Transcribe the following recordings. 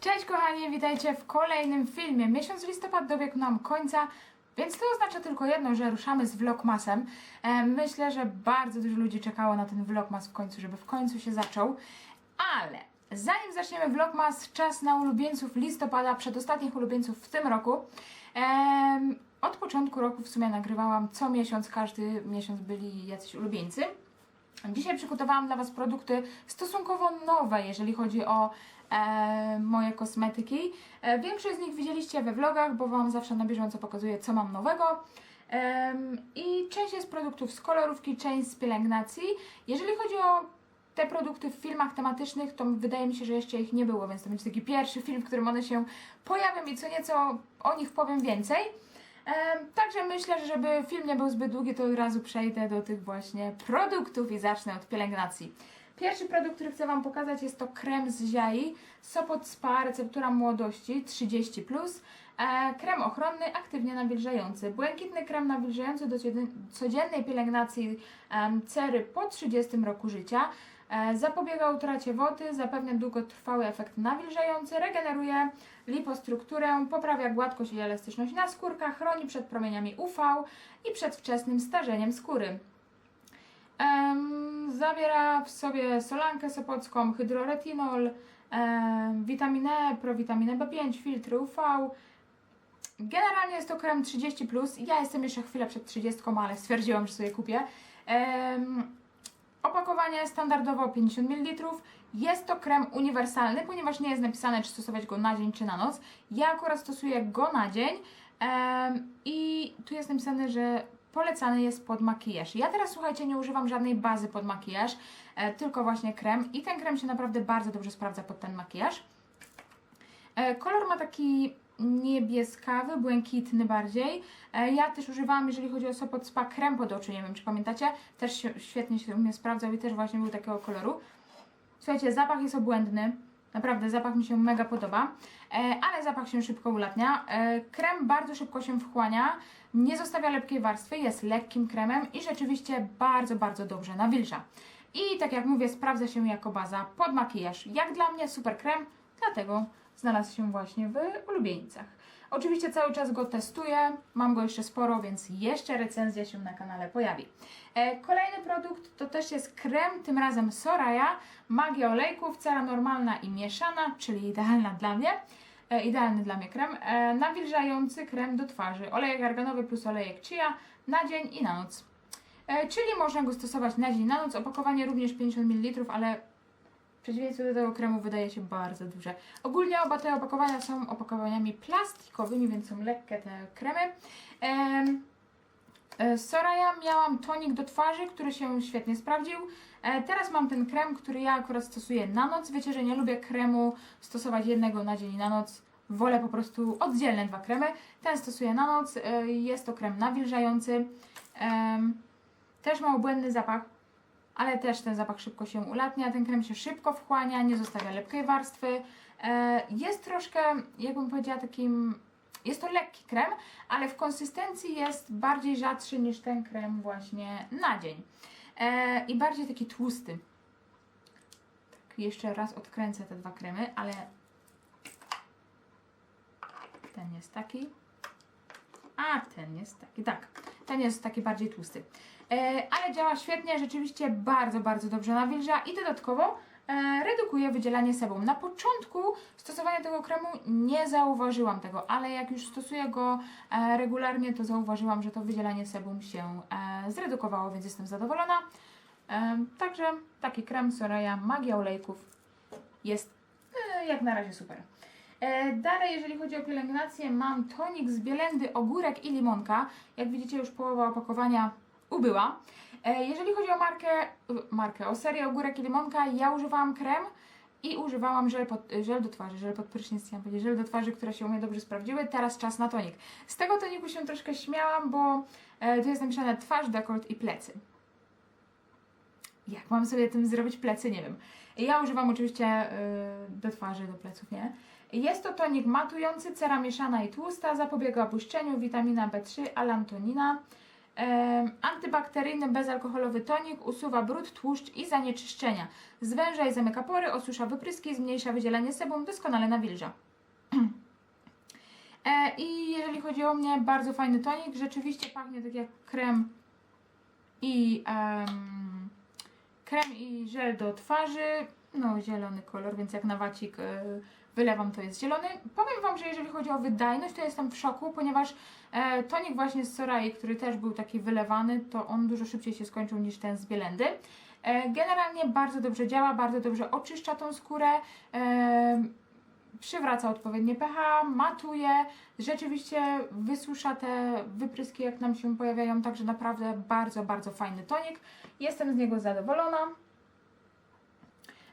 Cześć kochani, witajcie w kolejnym filmie. Miesiąc listopad dobiegł nam końca, więc to oznacza tylko jedno, że ruszamy z Vlogmasem. E, myślę, że bardzo dużo ludzi czekało na ten Vlogmas w końcu, żeby w końcu się zaczął. Ale zanim zaczniemy Vlogmas, czas na ulubieńców listopada, przedostatnich ulubieńców w tym roku. Em, od początku roku w sumie nagrywałam co miesiąc, każdy miesiąc byli jacyś ulubieńcy. Dzisiaj przygotowałam dla Was produkty stosunkowo nowe, jeżeli chodzi o e, moje kosmetyki. E, większość z nich widzieliście we vlogach, bo Wam zawsze na bieżąco pokazuję, co mam nowego. Em, I część jest produktów z kolorówki, część z pielęgnacji. Jeżeli chodzi o te produkty w filmach tematycznych, to wydaje mi się, że jeszcze ich nie było, więc to będzie taki pierwszy film, w którym one się pojawią i co nieco o nich powiem więcej. Także myślę, że żeby film nie był zbyt długi, to od razu przejdę do tych właśnie produktów i zacznę od pielęgnacji. Pierwszy produkt, który chcę Wam pokazać jest to krem z Ziai Sopot Spa, receptura młodości 30+. Plus. E, krem ochronny, aktywnie nawilżający. Błękitny krem nawilżający do codzien- codziennej pielęgnacji cery po 30 roku życia. E, zapobiega utracie wody, zapewnia długotrwały efekt nawilżający, regeneruje lipostrukturę, poprawia gładkość i elastyczność naskórka, chroni przed promieniami UV i przed wczesnym starzeniem skóry. Zawiera w sobie solankę sopocką, hydroretinol, witaminę E, prowitaminę B5, filtry UV. Generalnie jest to krem 30+. Plus. Ja jestem jeszcze chwilę przed 30, ale stwierdziłam, że sobie kupię. Opakowanie standardowo 50 ml. Jest to krem uniwersalny, ponieważ nie jest napisane, czy stosować go na dzień, czy na noc. Ja akurat stosuję go na dzień i tu jest napisane, że polecany jest pod makijaż. Ja teraz, słuchajcie, nie używam żadnej bazy pod makijaż, e, tylko właśnie krem i ten krem się naprawdę bardzo dobrze sprawdza pod ten makijaż. E, Kolor ma taki niebieskawy, błękitny bardziej. E, Ja też używałam, jeżeli chodzi o Sopot Spa, krem pod oczy, nie wiem czy pamiętacie, też się, świetnie się u mnie sprawdzał i też właśnie był takiego koloru. Słuchajcie, zapach jest obłędny. Naprawdę, zapach mi się mega podoba, e, ale zapach się szybko ulatnia. E, krem bardzo szybko się wchłania, nie zostawia lepkiej warstwy, jest lekkim kremem i rzeczywiście bardzo, bardzo dobrze nawilża. I tak jak mówię, sprawdza się jako baza pod makijaż. Jak dla mnie super krem, dlatego znalazł się właśnie w ulubieńcach. Oczywiście cały czas go testuję, mam go jeszcze sporo, więc jeszcze recenzja się na kanale pojawi. E, kolejny produkt to też jest krem, tym razem Soraya, Magia olejków, cera normalna i mieszana, czyli idealna dla mnie. E, idealny dla mnie krem. E, nawilżający krem do twarzy. Olejek arganowy plus olejek chia na dzień i na noc. E, czyli można go stosować na dzień na noc. Opakowanie również 50 ml, ale w przeciwieństwie do tego kremu wydaje się bardzo duże. Ogólnie oba te opakowania są opakowaniami plastikowymi, więc są lekkie te kremy. Em, e, z Soraya miałam tonik do twarzy, który się świetnie sprawdził. E, teraz mam ten krem, który ja akurat stosuję na noc. Wiecie, że nie lubię kremu stosować jednego na dzień i na noc. Wolę po prostu oddzielne dwa kremy. Ten stosuję na noc. E, jest to krem nawilżający. Też ma obłędny zapach, ale też ten zapach szybko się ulatnia. Ten krem się szybko wchłania, nie zostawia lepkiej warstwy. Jest troszkę, jakbym powiedziała, takim. Jest to lekki krem, ale w konsystencji jest bardziej rzadszy niż ten krem właśnie na dzień. E, I bardziej taki tłusty. Tak, jeszcze raz odkręcę te dwa kremy, ale ten jest taki. A ten jest taki, tak. Ten jest taki bardziej tłusty. E, ale działa świetnie, rzeczywiście bardzo, bardzo dobrze nawilża i dodatkowo redukuje wydzielanie sebum. Na początku stosowania tego kremu nie zauważyłam tego, ale jak już stosuję go e, regularnie, to zauważyłam, że to wydzielanie sebum się e, zredukowało, więc jestem zadowolona. E, także taki krem Soraya Magia Olejków jest e, jak na razie super. E, Dalej, jeżeli chodzi o pielęgnację, mam tonik z bielendy, ogórek i limonka. Jak widzicie, już połowa opakowania ubyła. E, Jeżeli chodzi o markę, markę, o serię ogórek i limonka, ja używałam krem i używałam żel, pod, żel do twarzy, żel pod prysznic, chciałam powiedzieć, żel do twarzy, które się u mnie dobrze sprawdziły. Teraz czas na tonik. Z tego toniku się troszkę śmiałam, bo e, tu jest napisane twarz, dekolt i plecy. Jak mam sobie tym zrobić plecy, nie wiem. Ja używam oczywiście y, do twarzy, do pleców, nie? Jest to tonik matujący, cera mieszana i tłusta, zapobiega błyszczeniu, witamina B3, alantonina. Antybakteryjny, bezalkoholowy tonik usuwa brud, tłuszcz i zanieczyszczenia. Zwęża i zamyka pory, osusza wypryski, zmniejsza wydzielanie sebum, doskonale nawilża. E, I jeżeli chodzi o mnie, bardzo fajny tonik. Rzeczywiście pachnie tak jak krem i em, krem i żel do twarzy. No, zielony kolor, więc jak na wacik e, wylewam, to jest zielony. Powiem Wam, że jeżeli chodzi o wydajność, to jestem w szoku, ponieważ e, tonik właśnie z Sorai, który też był taki wylewany, to on dużo szybciej się skończył niż ten z Bielendy. E, generalnie bardzo dobrze działa, bardzo dobrze oczyszcza tą skórę. E, przywraca odpowiednie pH, matuje, rzeczywiście wysusza te wypryski, jak nam się pojawiają, także naprawdę bardzo, bardzo fajny tonik. Jestem z niego zadowolona.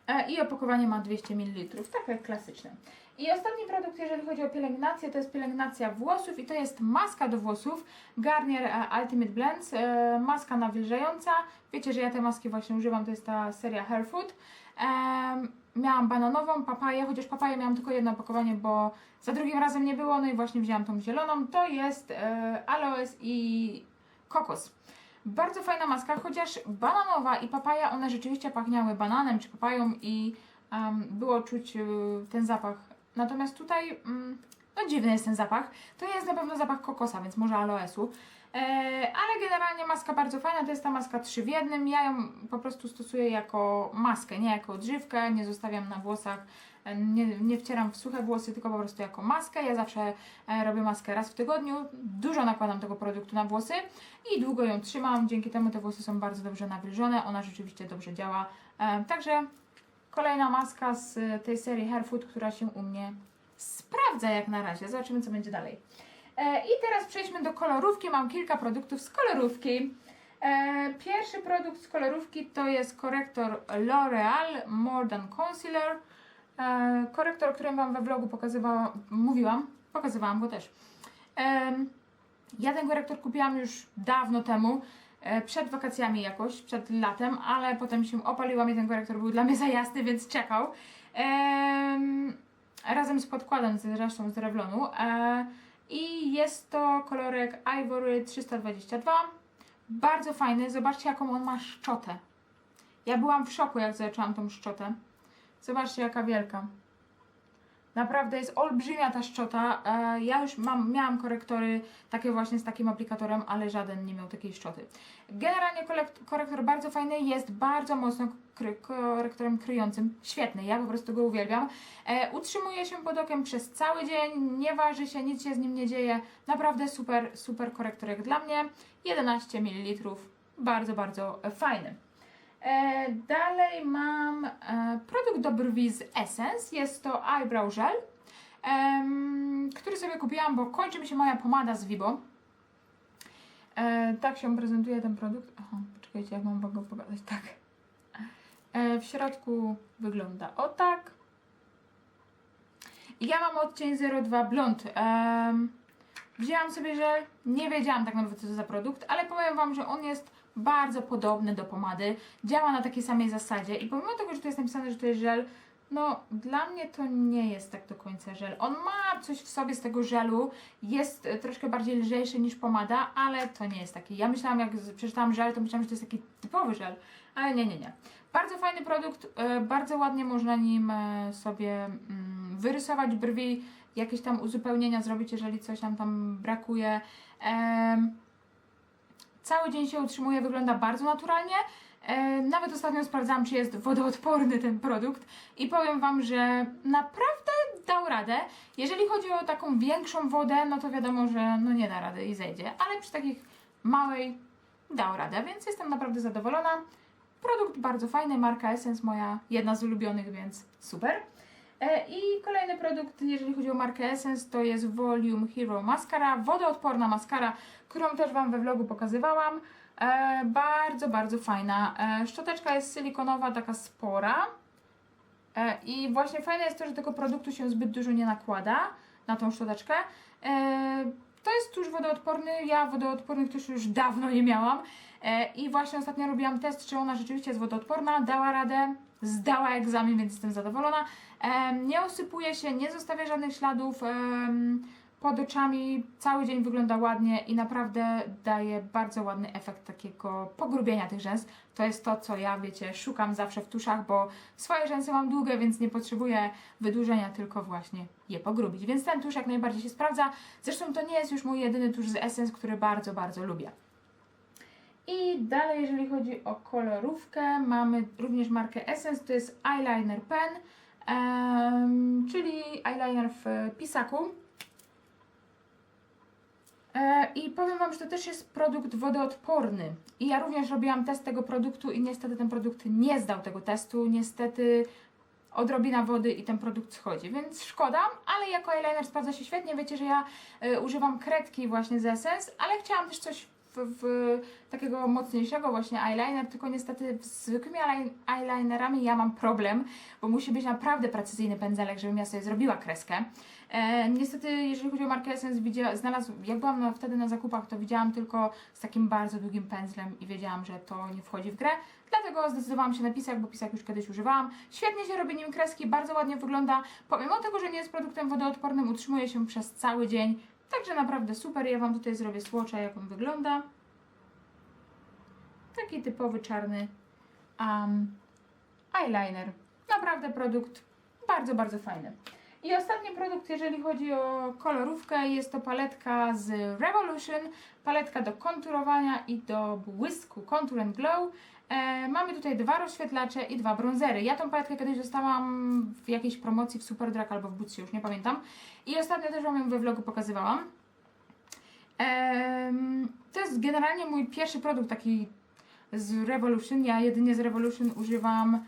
E, I opakowanie ma 200 ml, tak jak klasyczne. I ostatni produkt, jeżeli chodzi o pielęgnację, to jest pielęgnacja włosów i to jest maska do włosów Garnier e, Ultimate Blends, e, maska nawilżająca. Wiecie, że ja te maski właśnie używam, to jest ta seria Hair Food. Miałam bananową, papaję, chociaż papaję miałam tylko jedno opakowanie, bo za drugim razem nie było, no i właśnie wzięłam tą zieloną. To jest aloes i kokos. Bardzo fajna maska, chociaż bananowa i papaja, one rzeczywiście pachniały bananem czy papają i em, było czuć e, ten zapach. Natomiast tutaj, mm, no dziwny jest ten zapach. To jest na pewno zapach kokosa, więc może aloesu. E, ale generalnie maska bardzo fajna, to jest ta maska 3 w jednym. Ja ją po prostu stosuję jako maskę, nie jako odżywkę, nie zostawiam na włosach, nie, nie wcieram w suche włosy, tylko po prostu jako maskę. Ja zawsze e, robię maskę raz w tygodniu, dużo nakładam tego produktu na włosy i długo ją trzymam, dzięki temu te włosy są bardzo dobrze nawilżone, ona rzeczywiście dobrze działa. E, także kolejna maska z e, tej serii Hair Food, która się u mnie sprawdza jak na razie. Zobaczymy co będzie dalej. E, I teraz przejdźmy do kolorówki. Mam kilka produktów z kolorówki. E, Pierwszy produkt z kolorówki to jest korektor L'Oreal More Than Concealer. E, Korektor, o którym Wam we vlogu pokazywałam, mówiłam, pokazywałam go też. Ja ten korektor kupiłam już dawno temu, e, przed wakacjami jakoś, przed latem, ale potem się opaliłam i ten korektor był dla mnie za jasny, więc czekał. Em, Razem z podkładem, zresztą z Revlonu. E, I jest to kolorek Ivory 322. Bardzo fajny. Zobaczcie, jaką on ma szczotę. Ja byłam w szoku, jak zaczęłam tą szczotę. Zobaczcie, jaka wielka. Naprawdę jest olbrzymia ta szczota. E, ja już mam, miałam korektory takie właśnie z takim aplikatorem, ale żaden nie miał takiej szczoty. Generalnie korektor bardzo fajny, jest bardzo mocno kry, korektorem kryjącym. Świetny, ja po prostu go uwielbiam. E, utrzymuje się pod okiem przez cały dzień, nie waży się, nic się z nim nie dzieje. Naprawdę super, super korektorek dla mnie. 11 ml, bardzo, bardzo fajny. E, dalej mam e, produkt do brwi z Essence. Jest to Eyebrow Gel, który sobie kupiłam, bo kończy mi się moja pomada z Vibo. E, tak się prezentuje ten produkt. Aha, poczekajcie, jak mam go pokazać. Tak. W środku wygląda o tak. Ja mam odcień 02 Blond. Wzięłam sobie żel, nie wiedziałam tak naprawdę co to za produkt, ale powiem Wam, że on jest bardzo podobny do pomady, działa na takiej samej zasadzie i pomimo tego, że to jest napisane, że to jest żel, no dla mnie to nie jest tak do końca żel. On ma coś w sobie z tego żelu, jest e, troszkę bardziej lżejszy niż pomada, ale to nie jest taki. Ja myślałam, jak przeczytałam żel, to myślałam, że to jest taki typowy żel, ale nie, nie, nie. Bardzo fajny produkt, e, bardzo ładnie można nim e, sobie mm, wyrysować brwi, jakieś tam uzupełnienia zrobić, jeżeli coś nam tam brakuje. Cały dzień się utrzymuje, wygląda bardzo naturalnie. Nawet ostatnio sprawdzałam, czy jest wodoodporny ten produkt i powiem Wam, że naprawdę dał radę. Jeżeli chodzi o taką większą wodę, no to wiadomo, że no nie da rady i zejdzie, ale przy takich małej dał radę, więc jestem naprawdę zadowolona. Produkt bardzo fajny, marka Essence, moja jedna z ulubionych, więc super. E, I kolejny produkt, jeżeli chodzi o markę Essence, to jest Volume Hero Mascara, wodoodporna maskara, którą też Wam we vlogu pokazywałam. E, bardzo, bardzo fajna. E, szczoteczka jest silikonowa, taka spora. I właśnie fajne jest to, że tego produktu się zbyt dużo nie nakłada na tą szczoteczkę. To jest tuż wodoodporny. Ja wodoodpornych tuż już dawno nie miałam. E, I właśnie ostatnio robiłam test, czy ona rzeczywiście jest wodoodporna. Dała radę, zdała egzamin, więc jestem zadowolona. Em, nie osypuje się, nie zostawia żadnych śladów. em, pod oczami, cały dzień wygląda ładnie i naprawdę daje bardzo ładny efekt takiego pogrubienia tych rzęs. To jest to, co ja, wiecie, szukam zawsze w tuszach, bo swoje rzęsy mam długie, więc nie potrzebuję wydłużenia, tylko właśnie je pogrubić. Więc ten tusz jak najbardziej się sprawdza. Zresztą to nie jest już mój jedyny tusz z Essence, który bardzo, bardzo lubię. I dalej, jeżeli chodzi o kolorówkę, mamy również markę Essence, to jest Eyeliner Pen, em, czyli eyeliner w pisaku. E, I powiem Wam, że to też jest produkt wodoodporny. I ja również robiłam test tego produktu i niestety ten produkt nie zdał tego testu. Niestety odrobina wody i ten produkt schodzi, więc szkoda, ale jako eyeliner sprawdza się świetnie. Wiecie, że ja y, używam kredki właśnie z Essence, ale chciałam też coś w, takiego mocniejszego właśnie eyeliner, tylko niestety z zwykłymi eyelin- eyelinerami ja mam problem, bo musi być naprawdę precyzyjny pędzelek, żebym ja sobie zrobiła kreskę. E, niestety, jeżeli chodzi o markę Essence, widzia, znalazł, jak byłam wtedy na zakupach, to widziałam tylko z takim bardzo długim pędzlem i wiedziałam, że to nie wchodzi w grę. Dlatego zdecydowałam się na pisak, bo pisak już kiedyś używałam. Świetnie się robi nim kreski, bardzo ładnie wygląda. Pomimo tego, że nie jest produktem wodoodpornym, utrzymuje się przez cały dzień. Także naprawdę super. Ja Wam tutaj zrobię swatcha, jak on wygląda. Taki typowy czarny um, eyeliner. Naprawdę produkt bardzo, bardzo fajny. I ostatni produkt, jeżeli chodzi o kolorówkę, jest to paletka z Revolution. Paletka do konturowania i do błysku Contour and Glow. E, mamy tutaj dwa rozświetlacze i dwa bronzery. Ja tą paletkę kiedyś dostałam w jakiejś promocji w Superdrug albo w Bootsie, już nie pamiętam. I ostatnio też Wam ją we vlogu pokazywałam. Em, to jest generalnie mój pierwszy produkt taki z Revolution. Ja jedynie z Revolution używam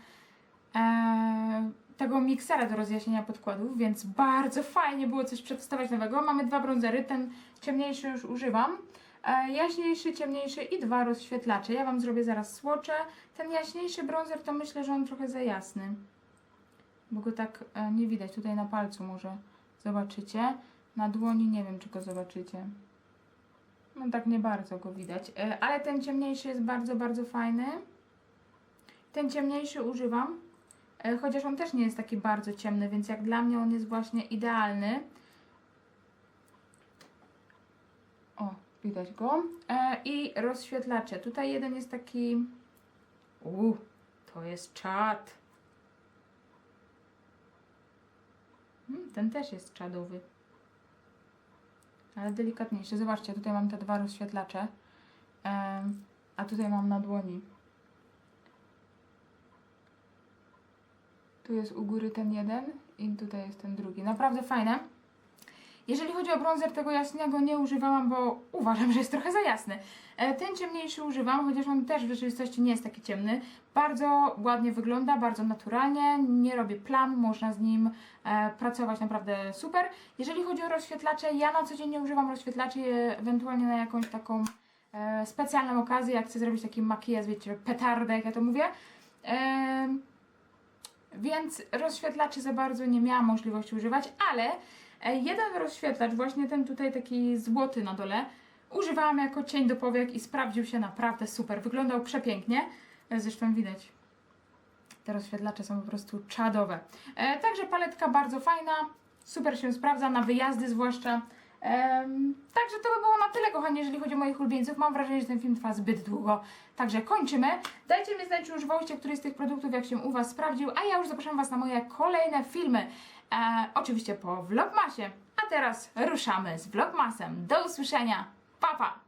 e, tego miksera do rozjaśnienia podkładów, więc bardzo fajnie było coś przetestować nowego. Mamy dwa bronzery, ten ciemniejszy już używam. E, jaśniejszy, ciemniejszy i dwa rozświetlacze. Ja Wam zrobię zaraz słocze. Ten jaśniejszy bronzer to myślę, że on trochę za jasny. Bo go tak e, nie widać. Tutaj na palcu może zobaczycie. Na dłoni nie wiem, czy go zobaczycie. No tak nie bardzo go widać. E, ale ten ciemniejszy jest bardzo, bardzo fajny. Ten ciemniejszy używam. Chociaż on też nie jest taki bardzo ciemny, więc jak dla mnie on jest właśnie idealny. O, widać go. E, I rozświetlacze. Tutaj jeden jest taki. Uuu, to jest czad. Hmm, ten też jest czadowy. Ale delikatniejszy. Zobaczcie, tutaj mam te dwa rozświetlacze. Em, a tutaj mam na dłoni. Tu jest u góry ten jeden i tutaj jest ten drugi. Naprawdę fajne. Jeżeli chodzi o bronzer, tego jasnego nie używałam, bo uważam, że jest trochę za jasny. E, Ten ciemniejszy używam, chociaż on też w rzeczywistości nie jest taki ciemny. Bardzo ładnie wygląda, bardzo naturalnie, nie robię plam, można z nim e, pracować naprawdę super. Jeżeli chodzi o rozświetlacze, ja na co dzień nie używam rozświetlaczy, e, ewentualnie na jakąś taką specjalną okazję, jak chcę zrobić taki makijaż, wiecie, petardę, jak ja to mówię. Więc rozświetlaczy za bardzo nie miałam możliwości używać, ale jeden rozświetlacz, właśnie ten tutaj taki złoty na dole, używałam jako cień do powiek i sprawdził się naprawdę super. Wyglądał przepięknie. E, Zresztą widać, te rozświetlacze są po prostu czadowe. E, także paletka bardzo fajna, super się sprawdza, na wyjazdy zwłaszcza. Em, także to by było na tyle, kochani, jeżeli chodzi o moich ulubieńców. Mam wrażenie, że ten film trwa zbyt długo. Także kończymy. Dajcie mi znać, czy używałyście któryś z tych produktów, jak się u Was sprawdził, a ja już zapraszam Was na moje kolejne filmy. E, oczywiście po Vlogmasie. A teraz ruszamy z Vlogmasem. Do usłyszenia. Pa, pa!